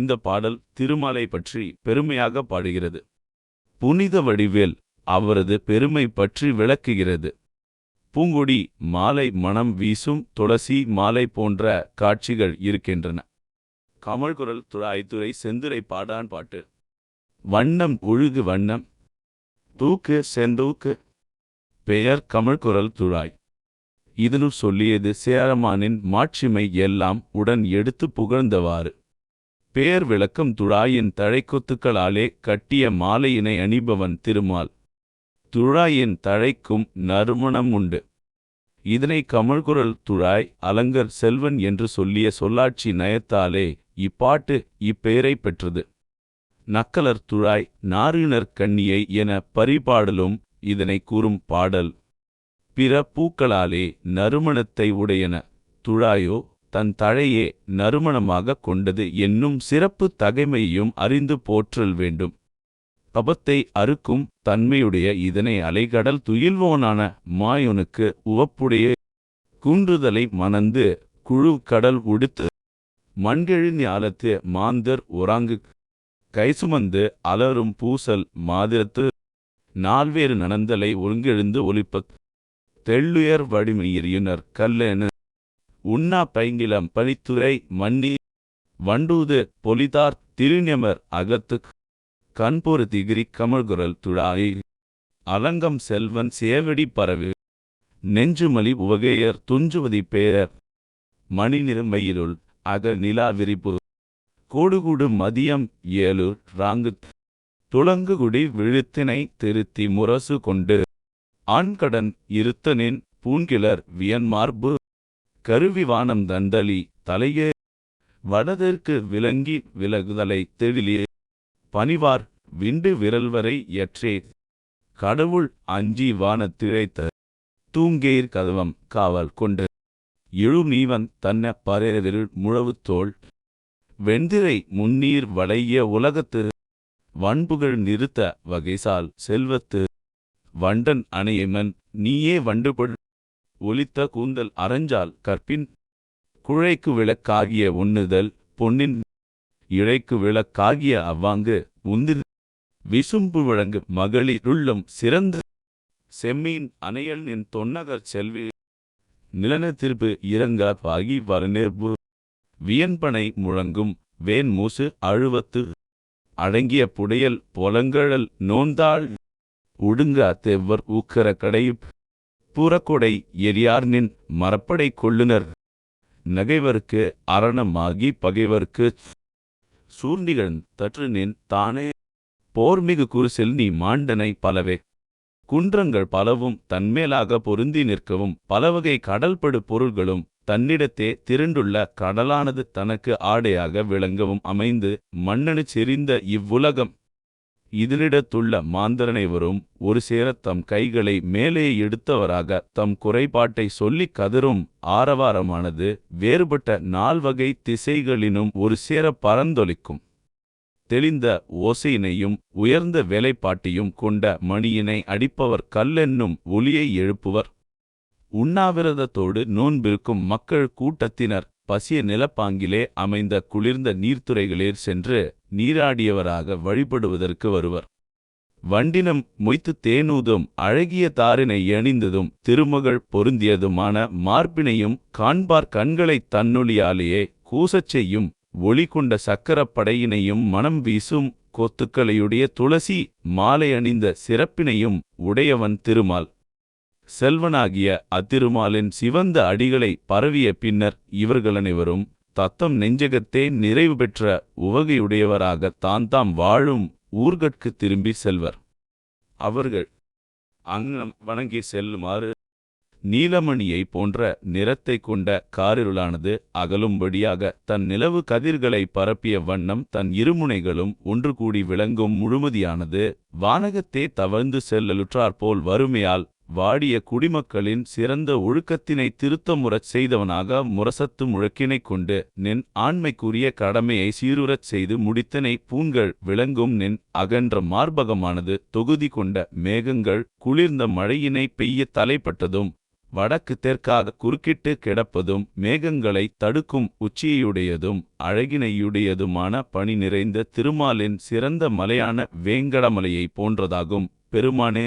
இந்த பாடல் திருமாலை பற்றி பெருமையாக பாடுகிறது. புனித வடிவேல் அவரது பெருமை பற்றி விளக்குகிறது. பூங்கொடி மாலை மணம் வீசும் துளசி மாலை போன்ற காட்சிகள் இருக்கின்றன. கமல்குரல் துழாய்த்துறை செந்துரை பாடான் பாட்டு. வண்ணம் ஒழுகு வண்ணம். தூக்கு செந்தூக்கு. பெயர் கமழ்குரல் துழாய். இதனு சொல்லியது சேரமானின் மாட்சிமை எல்லாம் உடன் எடுத்து புகழ்ந்தவாறு. பெயர் விளக்கம் துழாயின் தழைக்கொத்துக்களாலே கட்டிய மாலையினை அணிபவன் திருமால். துழாயின் தழைக்கும் நறுமணம் உண்டு. இதனை கமழ்குரல் துழாய் அலங்கர் செல்வன் என்று சொல்லிய சொல்லாட்சி நயத்தாலே இப்பாட்டு இப்பெயரை பெற்றது. நக்கலர் துழாய் நாரினர் கண்ணியை என பரிபாடலும் இதனை கூறும் பாடல். பிற பூக்களாலே நறுமணத்தை உடையன. துழாயோ தன் தழையே நறுமணமாகக் கொண்டது என்னும் சிறப்பு தகைமையையும் அறிந்து போற்றல் வேண்டும். கபத்தை அறுக்கும் தன்மையுடைய இதனை அலைகடல் துயில்வோனான மாயோனுக்கு உவப்புடைய குன்றுதலை மணந்து குழு கடல் உடுத்து மண்கெழு மாந்தர் ஒராங்கு கைசுமந்து அலரும் பூசல் மாதிரத்து நால்வேறு நனந்தலை ஒருங்கெழுந்து ஒலிப்பத் தெள்ளுயர் வடிமையிறியுனர் கல்லென உண்ணா பைங்கிலம் பனித்துறை மன்னி வண்டூது பொலிதார் திருஞமர் அகத்து கண்பொரு திகிரி கமழ்குரல் துழாயி. அலங்கம் செல்வன் சேவடி பரவு. நெஞ்சுமலி உவகையர் துஞ்சுவதி பேரர். மணிநிறமையிலுள் அக நிலா விரிப்பு கோடுகூடு மதியம் ஏழு ராங்கு துளங்குகுடி விழுத்தினை திருத்தி முரசு கொண்டு. ஆண்கடன் இருத்தனின் பூங்கிலர் வியன்மார்பு. கருவிவானம் தந்தளி தலையே வடதற்கு விளங்கி விலகுதலை தெளிலே பனிவார் விண்டு விரல்வரை எற்றே கடவுள் அஞ்சி வானத்திழைத்த தூங்கேர் கதவம் காவல் கொண்டு இழு நீவன் தன்ன பரேரில் முழவுத்தோள் வெண்திரை முன்னீர் வளைய உலகத்து வன்புகழ் நிறுத்த வகைசால் செல்வத்து வண்டன் அணையமன் நீயே வண்டுபடு ஒலித்த கூந்தல் அறஞ்சால் கற்பின் குழைக்கு விளக்காகிய உண்ணுதல் பொன்னின் இழைக்கு விளக்காகிய அவ்வாங்கு உந்திர். விசும்பு வழங்கு மகளிருள்ளும் சிறந்த செம்மீன் அணையல் நின் தொன்னகர் செல்வி நிலனத்திற்பு இறங்க பாகி வரநேர்பு. வியன்பனை முழங்கும் வேன் மூசு அழுவத்து அடங்கிய புடையல் பொலங்கழல் நோந்தாள். உடுங்க தெவ்வர் ஊக்கர கடையுப் பூரக்கொடை எரியார் நின் மரப்படை கொள்ளுனர் நகைவர்க்கு அரணமாகி பகைவர்க்கு சூர்நிகழ் தற்று நின் தானே. போர்மிகு குருசில் நீ மாண்டனை பலவே. குன்றங்கள் பலவும் தன்மேலாக பொருந்தி நிற்கவும் பலவகை கடல்படு பொருள்களும் தன்னிடத்தே திரண்டுள்ள கடலானது தனக்கு ஆடையாக விளங்கவும் அமைந்து மண்ணனு செறிந்த இவ்வுலகம் இதனிடத்துள்ள மாந்தரனைவரும் ஒரு சேரத் தம் கைகளை மேலே எடுத்தவராக தம் குறைபாட்டை சொல்லிக் கதரும் ஆரவாரமானது வேறுபட்ட நால்வகை திசைகளினும் ஒரு சேர பரந்தொலிக்கும். தெளிந்த ஓசையினையும் உயர்ந்த வேலைப்பாட்டையும் கொண்ட மணியினை அடிப்பவர் கல்லென்னும் ஒலியை எழுப்புவர். உண்ணாவிரதத்தோடு நோன்பிருக்கும் மக்கள் கூட்டத்தினர் பசிய நிலப்பாங்கிலே அமைந்த குளிர்ந்த நீர்த்துறைகளில் சென்று நீராடியவராக வழிபடுவதற்கு வருவர். வண்டினம் மொய்த்து தேனூதும் அழகிய தாரினை அணிந்ததும் திருமகள் பொருந்தியதுமான மார்பினையும் காண்பார் கண்களை தன்னொழியாலேயே கூசச் செய்யும் ஒளி கொண்ட சக்கரப் படையினையும் மனம் வீசும் கொத்துக்களையுடைய துளசி மாலை அணிந்த சிறப்பினையும் உடையவன் திருமால். செல்வனாகிய அத்திருமாலின் சிவந்த அடிகளை பரவிய பின்னர் இவர்களனைவரும் தத்தம் நெஞ்சகத்தே நிறைவு பெற்ற உவகையுடையவராக தான் தாம் வாழும் ஊர்கட்கு திரும்பி செல்வர். அவர்கள் அங்னம் வணங்கி செல்லுமாறு நீலமணியை போன்ற நிறத்தை கொண்ட காரிருளானது அகலும்படியாக தன் நிலவு கதிர்களை பரப்பிய வண்ணம் தன் இருமுனைகளும் ஒன்று கூடி விளங்கும் முழுமதியானது வானகத்தே தவழ்ந்து செல்லலுற்றாற்போல் வறுமையால் வாடிய குடிமக்களின் சிறந்த ஒழுக்கத்தினை திருத்தமுறச் செய்தவனாக முரசத்து முழக்கினைக் கொண்டு நின் ஆண்மைக்குரிய கடமையை சீருறச் செய்து முடித்தனை பூண்கள் விளங்கும் நின் அகன்ற மார்பகமானது தொகுதி கொண்ட மேகங்கள் குளிர்ந்த மழையினை பெய்ய தலைப்பட்டதும் வடக்கு தெற்காக குறுக்கிட்டு கிடப்பதும் மேகங்களை தடுக்கும் உச்சியுடையதும் அழகினையுடையதுமான பணி நிறைந்த திருமாலின் சிறந்த மலையான வேங்கடமலையைப் போன்றதாகும். பெருமானே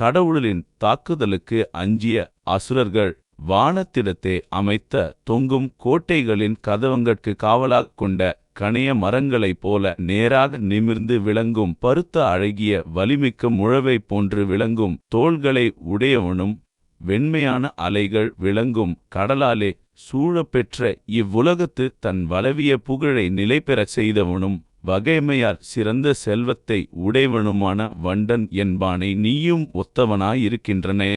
கடவுளின் தாக்குதலுக்கு அஞ்சிய அசுரர்கள் வானத்திடத்தே அமைத்த தொங்கும் கோட்டைகளின் கதவங்கட்கு காவலாக் கொண்ட கணைய மரங்களைப் போல நேராக நிமிர்ந்து விளங்கும் பருத்த அழகிய வலிமிக்க முழவைப் போன்று விளங்கும் தோள்களை உடையவனும் வெண்மையான அலைகள் விளங்கும் கடலாலே சூழப்பெற்ற இவ்வுலகத்து தன் வளவிய புகழை நிலைபெறச் செய்தவனும் வகைமையார் சிறந்த செல்வத்தை உடையவனுமான வண்டன் என்பானை நீயும் ஒத்தவனாயிருக்கின்றனே.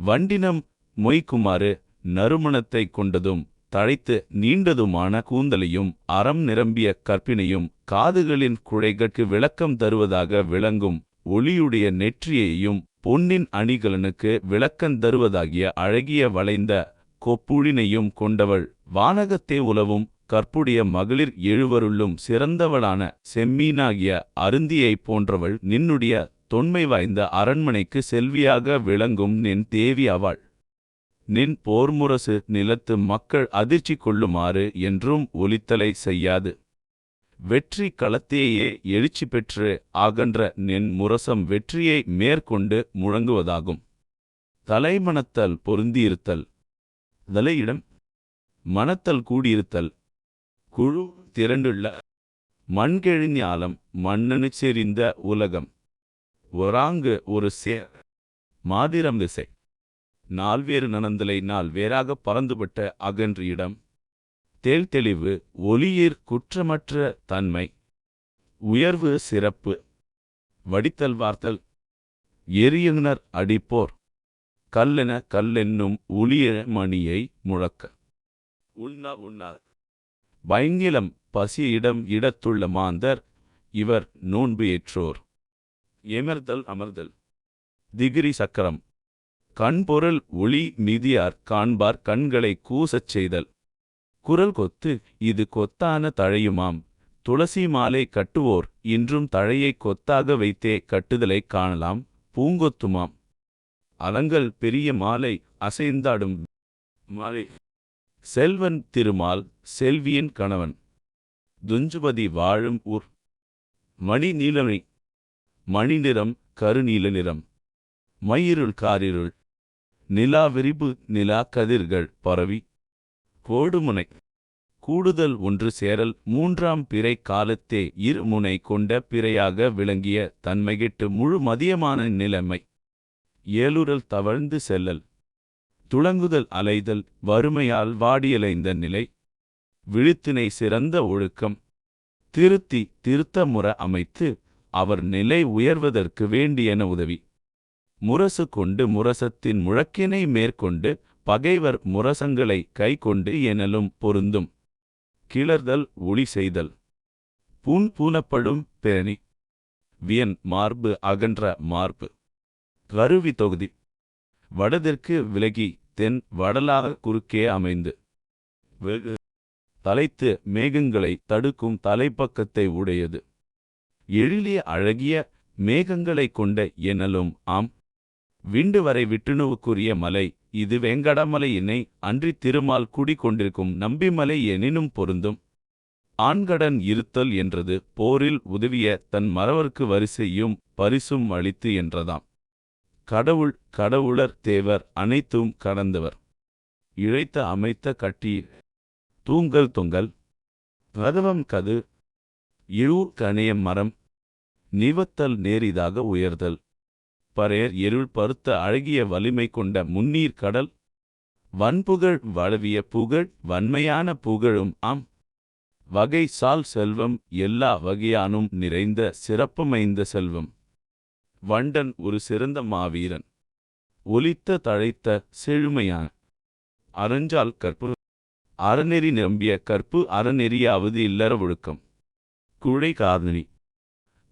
வண்டினம் மொய்க்குமாறு நறுமணத்தைக் கொண்டதும் தழைத்து நீண்டதுமான கூந்தலையும் அறம் நிரம்பிய கற்பினையும் காதுகளின் குழைகட்கு விளக்கம் தருவதாக விளங்கும் ஒளியுடைய நெற்றியையும் பொன்னின் அணிகலனுக்கு விளக்கந் தருவதாகிய அழகிய வளைந்த கொப்புழினையும் கொண்டவள். வானகத்தே உலவும் கற்புடைய மகளிர் எழுவருள்ளும் சிறந்தவளான செம்மீனாகிய அருந்தியைப் போன்றவள் நின்னுடைய தொன்மை வாய்ந்த அரண்மனைக்கு செல்வியாக விளங்கும் நின் தேவி அவள். நின் போர்முரசு நிலத்து மக்கள் அதிர்ச்சி கொள்ளுமாறு என்றும் ஒலித்தலை செய்யாது. வெற்றி களத்தேயே எழுச்சி பெற்று ஆகன்ற நின் முரசம் வெற்றியை மேற்கொண்டு முழங்குவதாகும். தலைமணத்தல் பொருந்தியிருத்தல். தலையிடம் மணத்தல் கூடியிருத்தல். குழு திரண்டுள்ள மண்கெழிஞாலம் மண்ணனு செறிந்த உலகம். ஒராங்கு ஒரு சே மாதிரம் திசை. நால்வேறு நனந்தலை நாள் வேறாகப் பறந்துபட்ட அகன்று இடம். தேள்தெளிவு ஒளியீர் குற்றமற்ற தன்மை. உயர்வு சிறப்பு. வடித்தல் வார்த்தல். எரியுனர் அடிப்போர். கல்லென கல்லென்னும் உளிய மணியை முழக்க. உண்ணா உண்ணா பயங்கிலம் பசியிடம் இடத்துள்ள மாந்தர் இவர் நோன்பு ஏற்றோர். எமர்தல் அமர்தல். திகிரி சக்கரம். கண்பொருள் ஒளி மிதியார் காண்பார் கண்களை கூசச் செய்தல். குரல் கொத்து இது கொத்தான தழையுமாம். துளசி மாலை கட்டுவோர் இன்றும் தழையை கொத்தாக வைத்தே கட்டுதலைக் காணலாம் பூங்கொத்துமாம். அலங்கல் பெரிய மாலை அசைந்தாடும் மாலை. செல்வன் திருமால் செல்வியின் கணவன். துஞ்சுபதி வாழும் ஊர். மணி நீலமை. மணி நிறம் கருநீல நிறம். மயிருள் காரிருள். நிலா விரிபு நிலா கதிர்கள் பரவி. கோடுமுனை. கூடுதல் ஒன்று சேரல் மூன்றாம் பிறை காலத்தே இருமுனை கொண்ட பிறையாக விளங்கிய தன்மைகிட்டு முழு மதியமான நிலைமை. ஏலுரல் தவழ்ந்து செல்லல். துளங்குதல் அலைதல் வறுமையால் வாடியலைந்த நிலை. விழித்தினை சிறந்த ஒழுக்கம். திருத்தி திருத்த முற அமைத்து அவர் நிலை உயர்வதற்கு வேண்டியன உதவி. முரசு கொண்டு முரசத்தின் முழக்கினை மேற்கொண்டு பகைவர் முரசங்களை கைக்கொண்டு எனலும் பொருந்தும். கிளர்தல் ஒளி செய்தல். பூன் பூனப்படும் பேணி. வியன் மார்பு அகன்ற மார்பு. கருவி தொகுதி. வடதிற்கு விலகி தென் வடலாக குறுக்கே அமைந்து வெகு தலைத்து மேகங்களை தடுக்கும் தலைப்பக்கத்தை உடையது. எழிலிய அழகிய மேகங்களைக் கொண்ட எனலும் ஆம். விண்டு வரை விட்டுணுவுக்குரிய மலை இது வெங்கடமலையினை அன்றி திருமால் குடிக்கொண்டிருக்கும் நம்பிமலை எனினும் பொருந்தும். ஆண்கடன் இருத்தல் என்றது போரில் உதவிய தன் மறவர்க்கு வரிசையும் பரிசும் அளித்து என்றதாம். கடவுள் கடவுளர் தேவர் அனைத்தும் கடந்தவர். இழைத்த அமைத்த கட்டி தூங்கல் தொங்கல். பிரதவம் கது. இழூர் கணையம் மரம். நிவத்தல் நேரிதாக உயர்தல். பரையர் எருள் பருத்த அழகிய வலிமை கொண்ட முன்னீர் கடல். வன்புகழ் வளவிய புகழ் வன்மையான புகழும் ஆம். வகை சால் செல்வம் எல்லா வகையானும் நிறைந்த சிறப்புமைந்த செல்வம். வண்டன் ஒரு சிறந்த மாவீரன். ஒலித்த தழைத்த செழுமையான. அரஞ்சால் கற்பு. அறநெறி நிரம்பிய கற்பு அறநெறியாவது இல்லற ஒழுக்கம். குழை காதனி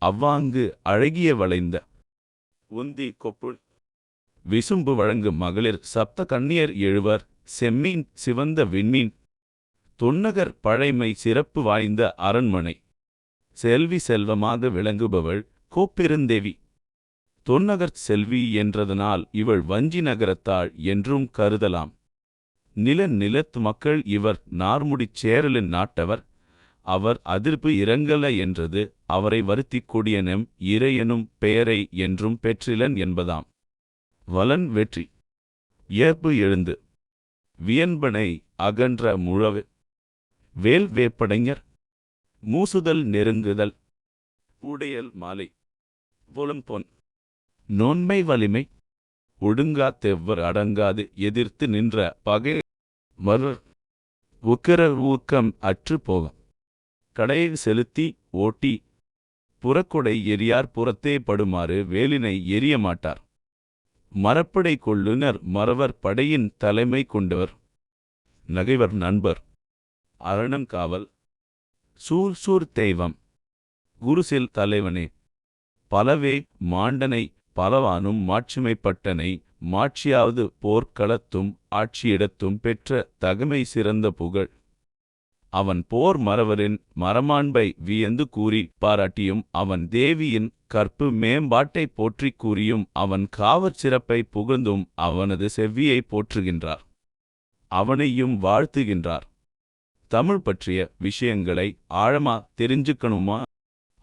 அவ்வாங்கு அழகிய வளைந்த. உந்தி கொப்புள். விசும்பு வழங்கு மகளிர் சப்த கண்ணியர் எழுவர். செம்மீன் சிவந்த விண்மீன். தொன்னகர் பழைமை சிறப்பு வாய்ந்த அரண்மனை. செல்வி செல்வமாக விளங்குபவள். கோப்பெருந்தேவி. தொன்னகர் செல்வி என்றதனால் இவள் வஞ்சி நகரத்தாள் என்றும் கருதலாம். நில நிலத்து மக்கள் இவர் நார்முடிச் சேரலின் நாட்டவர். அவர் அதிர்ப்பு இறங்கல என்றது அவரை வருத்திக் கொடியனும் இறையனும் பெயரை என்றும் பெற்றிலன் என்பதாம். வலன் வெற்றி. ஏற்பு எழுந்து. வியன்பனை அகன்ற முழவு. வேல் வேப்படைஞர். மூசுதல் நெருங்குதல். உடையல் மாலை. பொன் நோன்மை வலிமை. ஒடுங்கா தெவ்வர் அடங்காது எதிர்த்து நின்ற பகை. மறு உக்கர ஊக்கம் அற்று போகும். கடையை செலுத்தி ஓட்டி. புறக்கொடை எரியார் புறத்தே படுமாறு வேலினை எரிய மாட்டார். மரப்படை கொள்ளுனர் மறவர் படையின் தலைமை கொண்டவர். நகைவர் நண்பர். அரணம் காவல். சூர் சூர் தெய்வம். குருசில் தலைவனே. பலவே மாண்டனை பலவானும் மாட்சிமைப்பட்டனை மாட்சியாவது போர்க்களத்தும் ஆட்சியிடத்தும் பெற்ற தகமை சிறந்த புகழ். அவன் போர் மறவரின் மரமாண்பை வியந்து கூறி பாராட்டியும் அவன் தேவியின் கற்பு மேம்பாட்டைப் போற்றிக் கூறியும் அவன் காவற் சிறப்பை புகழ்ந்தும் அவனது செவ்வியை போற்றுகின்றார். அவனையும் வாழ்த்துகின்றார். தமிழ் பற்றிய விஷயங்களை ஆழமா தெரிஞ்சுக்கணுமா?